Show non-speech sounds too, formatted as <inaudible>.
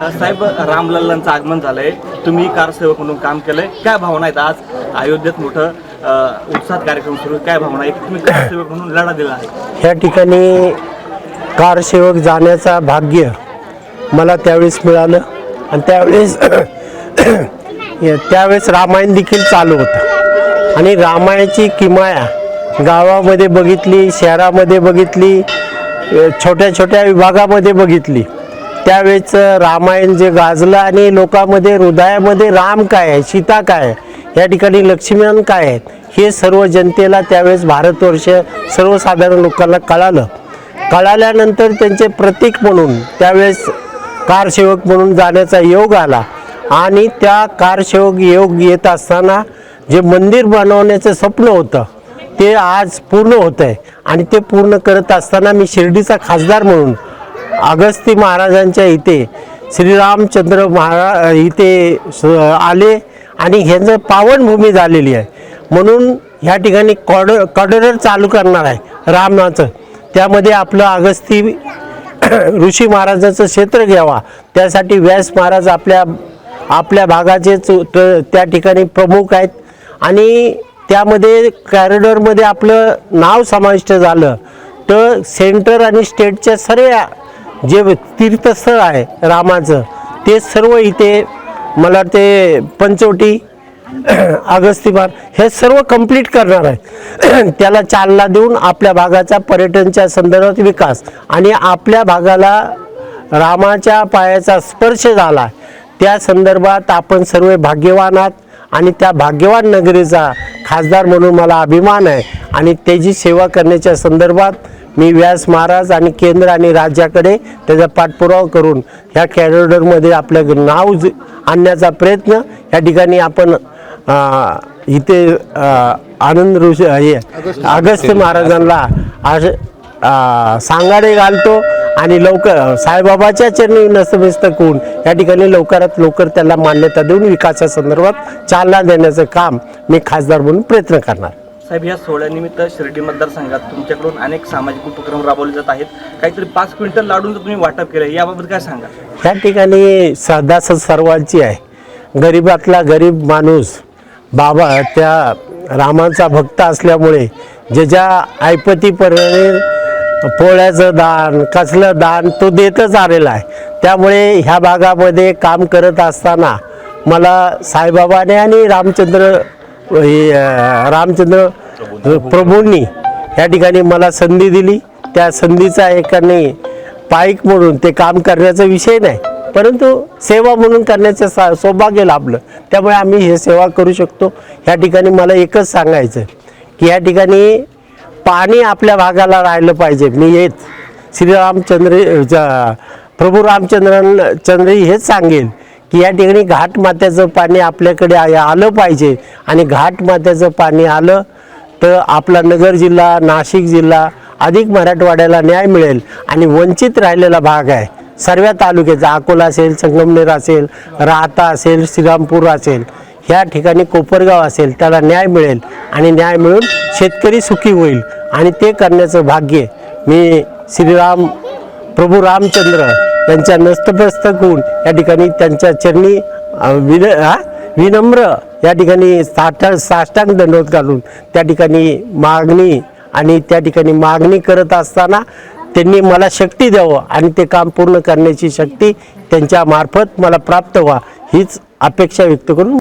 साहेब रामलल्लांचं आगमन झालंय. तुम्ही कारसेवक म्हणून काम केलंय. काय भावना आहेत आज? अयोध्येत मोठं उत्साहात कार्यक्रम सुरू काय भावना आहे तुम्ही कारसेवक म्हणून लढा दिला आहे. ह्या ठिकाणी कारसेवक जाण्याचा भाग्य मला त्यावेळेस मिळालं. आणि त्यावेळेस त्यावेळेस रामायण देखील चालू होतं. आणि रामायणाची किमाया गावामध्ये बघितली शहरामध्ये बघितली छोट्या छोट्या विभागामध्ये बघितली. त्यावेळेस रामायण जे गाजलं आणि लोकांमध्ये हृदयामध्ये राम काय आहे सीता काय आहे या ठिकाणी लक्ष्मीन काय आहेत हे सर्व जनतेला त्यावेळेस भारतवर्ष सर्वसाधारण लोकांना कळालं. कळाल्यानंतर त्यांचे प्रतीक म्हणून त्यावेळेस कारसेवक म्हणून जाण्याचा योग आला. आणि त्या कारसेवक योग येत असताना जे मंदिर बनवण्याचं स्वप्न होतं ते आज पूर्ण होतं आहे आणि ते पूर्ण करत असताना मी शिर्डीचा खासदार म्हणून अगस्ती महाराजांच्या इथे श्रीरामचंद्र महाराज इथे स- आले आणि ह्यांचं पावनभूमी झालेली आहे. म्हणून ह्या ठिकाणी कॉड कॉडरर चालू करणार आहे रामनाचं त्यामध्ये आपलं अगस्ती <clears throat> ऋषी महाराजाचं क्षेत्र घ्यावा. त्यासाठी व्यास महाराज आपल्या आपल्या भागाचे त्या ठिकाणी प्रमुख आहेत. आणि त्यामध्ये कॅरिडॉरमध्ये आपलं नाव समाविष्ट झालं. तर सेंटर आणि स्टेटच्या सर्व जे तीर्थस्थळ आहे रामाचं ते सर्व इथे मला वाटते पंचवटी <clears throat> अगस्तीबार हे सर्व कंप्लीट करणार आहे <clears throat> त्याला चालना देऊन आपल्या भागाचा पर्यटनच्या संदर्भात विकास आणि आपल्या भागाला रामाच्या पायाचा स्पर्श झाला त्या संदर्भात आपण सर्व भाग्यवान आहात आणि त्या भाग्यवान नगरीचा खासदार म्हणून मला अभिमान आहे आणि त्याची सेवा करण्याच्या संदर्भात मी व्यास महाराज आणि केंद्र आणि राज्याकडे त्याचा पाठपुरावा करून ह्या कॅरिडॉरमध्ये आपलं नाव आणण्याचा प्रयत्न या ठिकाणी आपण इथे आनंद ऋषी हे अगस्त्य महाराजांना आज सांगाडे घालतो आणि लवकर साईबाबाच्या चरणी नतमस्तक होऊन या ठिकाणी लवकरात लवकर त्याला मान्यता देऊन विकासासंदर्भात चालना देण्याचं काम मी खासदार म्हणून प्रयत्न करणार. साहेब या सोहळ्यानिमित्त शिर्डी मतदारसंघात तुमच्याकडून अनेक सामाजिक उपक्रम राबवले जात आहेत. काहीतरी पाच क्विंटल लाडूंचं तुम्ही वाटप केलं याबाबत काय सांगा त्या ठिकाणी श्रद्धा स- सर्वांची आहे. गरीबातला गरीब माणूस बाबा त्या रामाचा भक्त असल्यामुळे ज्याच्या ऐपतीपर्यंत पोळ्याचं दान कसलं दान तो देतच आलेला आहे. त्यामुळे ह्या भागामध्ये काम करत असताना मला साईबाबाने आणि रामचंद्र हे रामचंद्र प्रभूंनी या ठिकाणी मला संधी दिली. त्या संधीचा एकाने पाईक म्हणून ते काम करण्याचा विषय नाही परंतु सेवा म्हणून करण्याचं सा सौभाग्य लाभलं. त्यामुळे आम्ही हे सेवा करू शकतो. ह्या ठिकाणी मला एकच सांगायचं की या ठिकाणी पाणी आपल्या भागाला राहिलं पाहिजे. मी येत श्रीरामचंद्र ज- प्रभू रामचंद्र चंद्र हेच सांगेन की या ठिकाणी घाट मात्याचं पाणी आपल्याकडे आलं पाहिजे. आणि घाट मात्याचं पाणी आलं तर आपला नगर जिल्हा नाशिक जिल्हा अधिक मराठवाड्याला न्याय मिळेल आणि वंचित राहिलेला भाग आहे. सर्व तालुक्याचा अकोला असेल संगमनेर असेल राहता असेल श्रीरामपूर असेल ह्या ठिकाणी कोपरगाव असेल त्याला न्याय मिळेल आणि न्याय मिळून शेतकरी सुखी होईल. आणि ते करण्याचं भाग्य मी श्रीराम प्रभू रामचंद्र त्यांच्या नस्तमस्तक होऊन या ठिकाणी त्यांच्या चरणी विन विनम्र या ठिकाणी साठ साष्टांग दंडवत घालून त्या ठिकाणी मागणी आणि त्या ठिकाणी मागणी करत असताना त्यांनी मला शक्ती द्यावं आणि ते काम पूर्ण करण्याची शक्ती त्यांच्या मार्फत मला प्राप्त व्हा हीच अपेक्षा व्यक्त करून